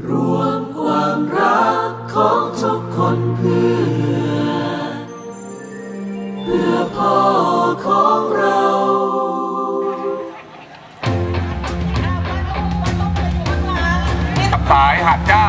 รวมความรักของทุกคนเพื่อ เพื่อพ่อของเรา สายหัดเจ้า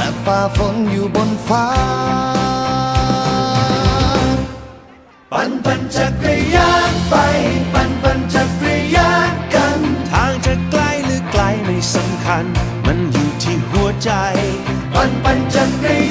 ฝ่าฝนอยู่บนฟ้า ปั่นปั่นจักรยานไป ปั่นปั่นจักรยานกัน ทางจะไกลหรือไกลไม่สำคัญ มันอยู่ที่หัวใจ ปั่นปั่นจักรยาน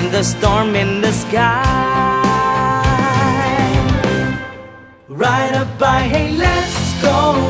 and the storm in the sky. Ride a bike, hey, let's go.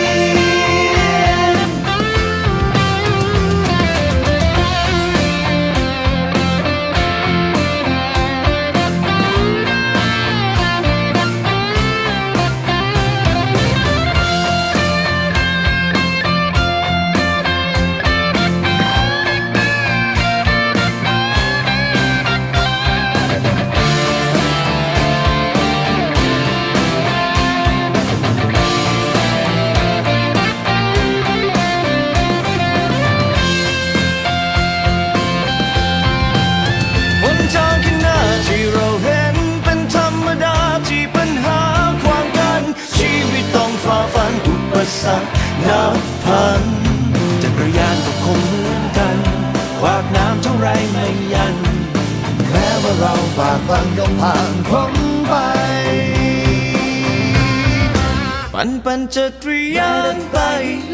สรรคนับพันจักรยานก็คงเหมือนกันขวากน้ำเท่าไรไม่ยัน แม้ว่าเราบากบันย่อมผ่านพ้นไป ปั่นปั่นจักรยานไป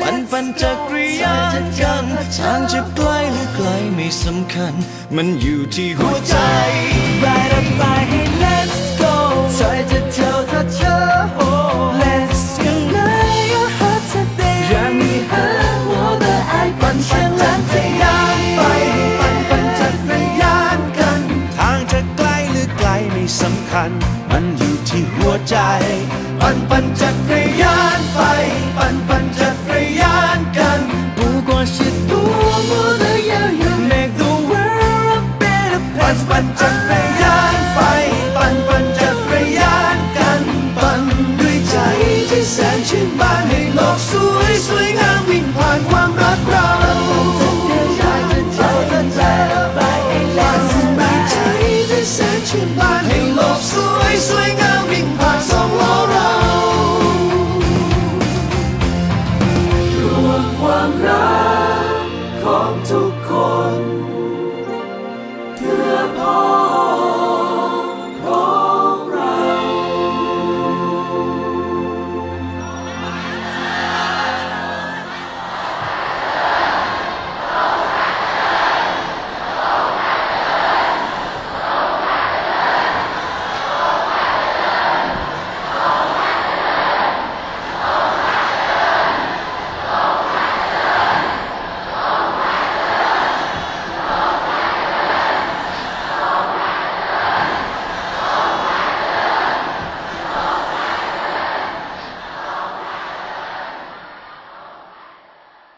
ปั่นปั่นจักรยานกันทางจะไกลหรือไกลไม่สำคัญ มันอยู่ที่หัวใจ Ride a bike, สำคัญ มันอยู่ที่หัวใจ ปันปันจักรยานไป ปันปันจักรยานกัน不过是多么的遥远 Make the world a better place ปันปันจักรยานไป ปันปันจักรยานกัน ปันด้วยใจที่แสนชื่น of sling, sling.